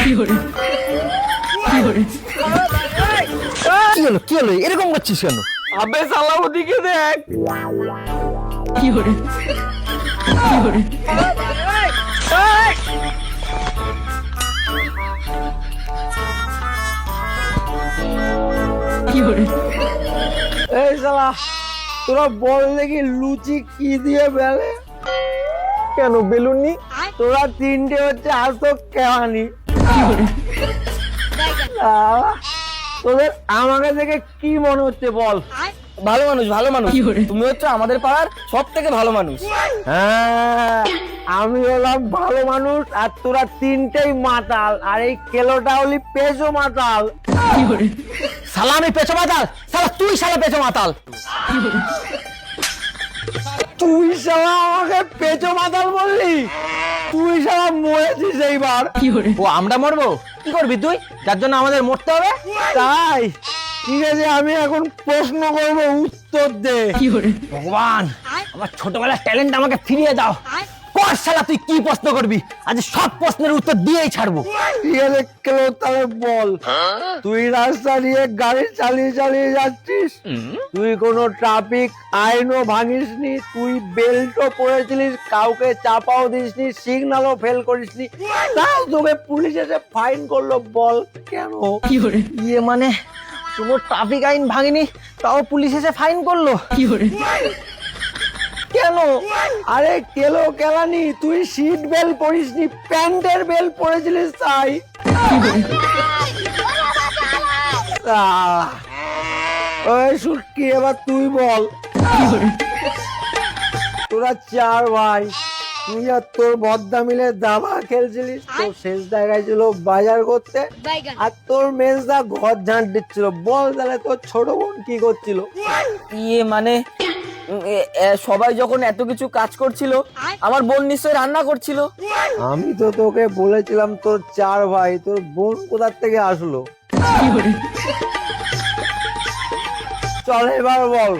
কি হলো? কি হলো? এরকম করছিস কেন? আবে সালা ওদিকে দেখ। fiore, fiore, এই সালা তোরা বল দেখি লুচি কি দিয়ে বেলে? কেন বেলুনি তোরা তিনটে হচ্ছে আসো কেওয়ানি তোদের আমাকে দেখে কি মনে হচ্ছে বল? ভালো মানুষ ভালো মানুষ। তুমি হচ্ছে আমাদের পাড়ার সব থেকে ভালো মানুষ। হ্যাঁ আমি হলাম ভালো মানুষ আর তোরা তিনটেই মাতাল। আর এই কেলোটা হলি পেশো মাতাল। শালা আমি পেছো মাতাল? শালা তুই শালা পেছো মাতাল? তুই সালা আমাকে পেঁচো মাতাল বললি? তুই সারা মরেছিস এইবার। ও আমরা মরবো? কি করবি তুই? যার জন্য আমাদের মরতে হবে? তাই। ঠিক আছে আমি এখন প্রশ্ন করব উত্তর দে। ভগবান আমার ছোটবেলার ট্যালেন্ট আমাকে ফিরিয়ে দাও। কর শালা তুই কি প্রশ্ন করবি? আজ সব প্রশ্নের উত্তর দিয়েই ছাড়বো। তাহলে বল? তুই রাস্তা দিয়ে গাড়ি চালিয়ে চালিয়ে যাচ্ছিস। তুই কোনো ট্রাফিক আইনও ভাঙিসনি। তুই বেল্টও পরেছিলিস কাউকে চাপাও দিসনি সিগন্যালও ফেল করিসনি। তাও তোকে পুলিশ এসে ফাইন করল বল কেন? fiore, ইয়ে মানে কোনো ট্রাফিক আইন ভাঙিনি তাও পুলিশ এসে ফাইন করল? fiore, কেন? আরে কেলো কেলানি তুই সিট বেল্ট পরিসনি প্যান্টের বেল্ট পরেছিলিস তাই। ওই সুটকি এবার তুই বল। তোরা চার ভাই তুই আর তোর বদ্দা মিলে দাবা খেলছিলিস তোর শেষ জায়গায় ছিল বাজার করতে আর তোর মেজদা ঘর ঝাঁট দিচ্ছিল। বল তাহলে তোর ছোট বোন কি করছিল? ইয়ে মানে সবাই যখন এত কিছু কাজ করছিল আমার বোন নিশ্চয়ই রান্না করছিল। আমি তো তোকে বলেছিলাম তোর চার ভাই তোর বোন কোথার থেকে আসলো? চল এবার বল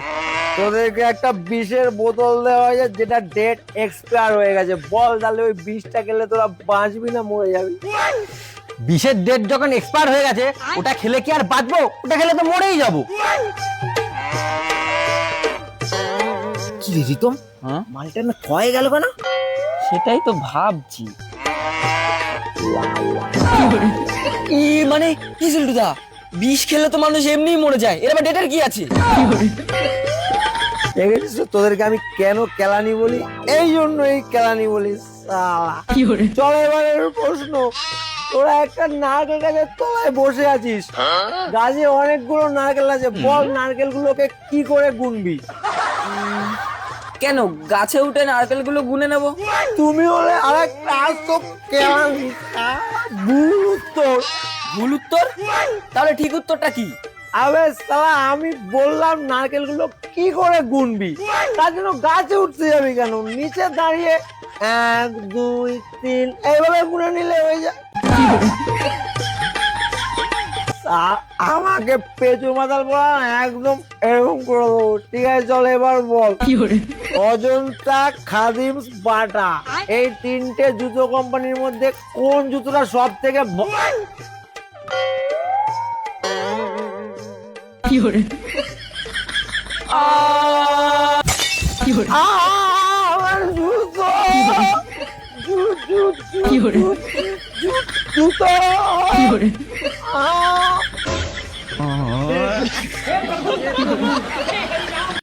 তোদেরকে একটা বিষের বোতল দেওয়া হয়েছে যেটা ডেট এক্সপায়ার হয়ে গেছে। বল তাহলে ওই বিষটা খেলে তোরা বাঁচবি না মরে যাবি? বিষের ডেট যখন এক্সপায়ার হয়ে গেছে ওটা খেলে কি আর বাঁচবো? ওটা খেলে তো মরেই যাব। রে রিতম হ্যাঁ? মালটা না ক্ষয়ে গেল কেন? সেটাই তো ভাবছি। ই মানে কি দা বিষ খেলে তো মানুষ এমনিই মরে যায়। এর আবার ডেটের কি আছে? দেখেছিস তোদেরকে আমি কেন কেলানি বলি? এই জন্য এই কেলানি বলি চল এবারের প্রশ্ন। তোরা একটা নারকেল গাছের তলায় বসে আছিস। গাছে অনেকগুলো নারকেল আছে। বল নারকেল গুলোকে কি করে গুনবি? কেন গাছে উঠে নারকেলগুলো গুনে নেব? তুমি হলে আহ, ভুল উত্তর। ভুল উত্তর? তাহলে ঠিক উত্তরটা কি? আবে সালা আমি বললাম নারকেলগুলো কি করে গুনবি? তার জন্য গাছে উঠতে যাবি কেন? নিচে দাঁড়িয়ে এক দুই তিন এইভাবে গুনে নিলে হয়ে যায়। আমাকে পেঁচু মাতাল বলা একদম এরকম করে। দেবো ঠিক আছে চল এবার বল। অজন্তা খাদিমস বাটা। এই তিনটে জুতো কোম্পানির মধ্যে কোন জুতোটা সব থেকে fiore, আমার জুতো। জুতো fiore, 哦。